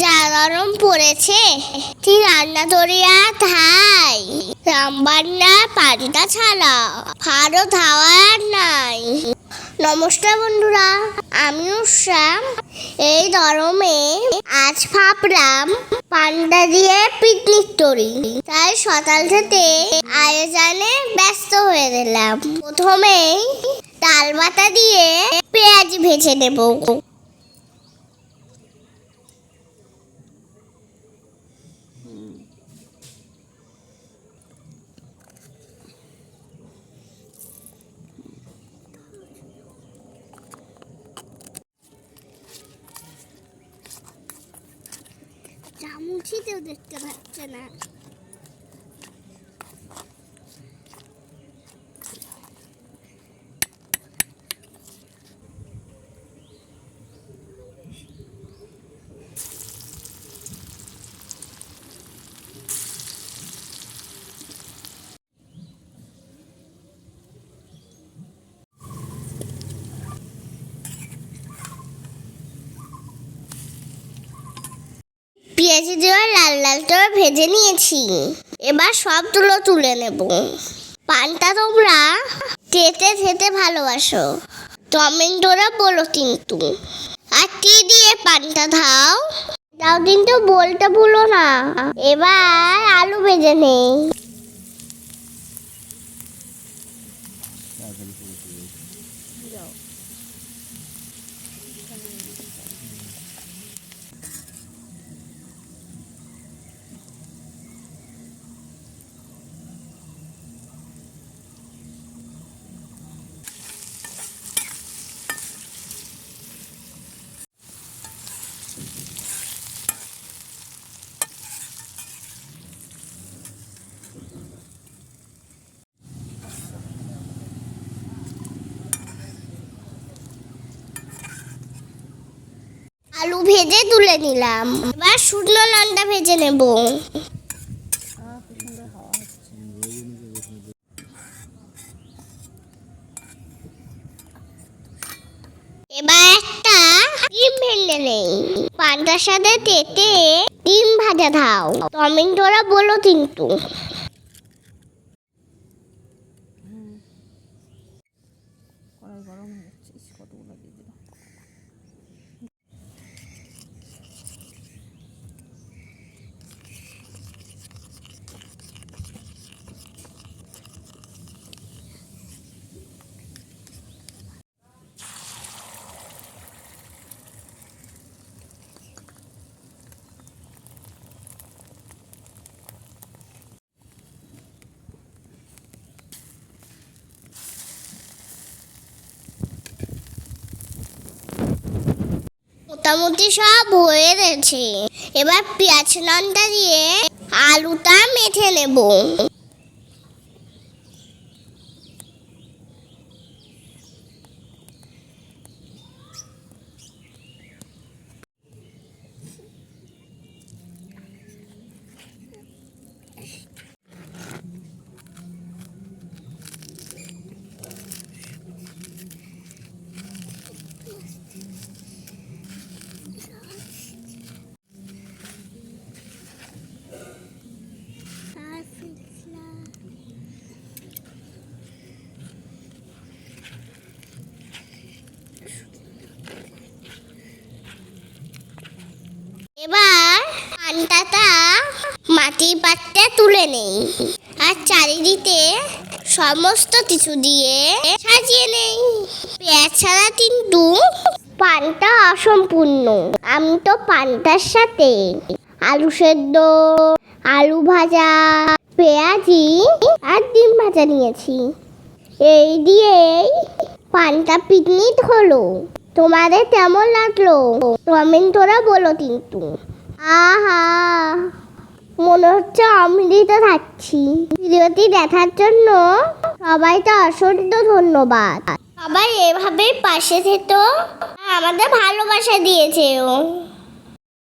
যা গরম পড়েছে তুই রান্না করিয়া থাই রামবান্না পানিটা ছাড়া ভালো ধাওয়ার নাই। নমস্কার বন্ধুরা, আমি উৎসাম এই গরমে আজ ভাবলাম, পান্ডা দিয়ে পিকনিক করি। তাই সকাল থেকে আয়োজনে ব্যস্ত হয়ে গেলাম। প্রথমেই ডাল দিয়ে পেঁয়াজ ভেজে নেব। চামচিতেও দেখতে পাচ্ছে না। পেঁয়াজ দেওয়া লাল লাল করে ভেজে নিয়েছি। এবার সবগুলো তুলে নেব। পানটা তোমরা তেতে খেতে ভালোবাসো। টমেটোরা বলো কিন্তু। আর কি দিয়ে পানটা দাও কিন্তু বলতে ভুলো না। এবার আলু ভেজে নেই। আলু ভেজে তুলে নিলাম। এবার শুকনো লঙ্কা ভেজে নেব। এবার একটা ডিম ভেঙে নেই। পান্তার সাথে তেতে ডিম ভাজা দাও। টমেটোরা বলো কিন্তু। কড়াই গরম হয়ে যাচ্ছে কতগুলো দিয়ে দিলাম। মোটামুটি সব হয়ে গেছে। এবার পেঁয়াজ লঙ্কা দিয়ে আলুটা মেখে নেব এবার পান্তাটা মাটির পাত্রে তুলে নেই। আর চারিদিকে সমস্ত কিছু দিয়ে সাজিয়ে নেই। পেঁয়াজ ছাড়া কিন্তু পানটা অসম্পূর্ণ। আমি তো পান্তার সাথে আলু সেদ্ধ, আলু ভাজা, পেঁয়াজি আর ডিম ভাজা নিয়েছি। এই দিয়েই পানটা পিকনিক হলো। তোমাদের কেমন লাগল? কমেন্টরা বলো কিন্তু। আহা! মনে হচ্ছে অমৃত থাকছি। ভিডিওটি দেখার জন্য সবাইকে অসংখ্য ধন্যবাদ। সবাই এভাবেই পাশে থেতো, আমাদের ভালোবাসা দিয়েছে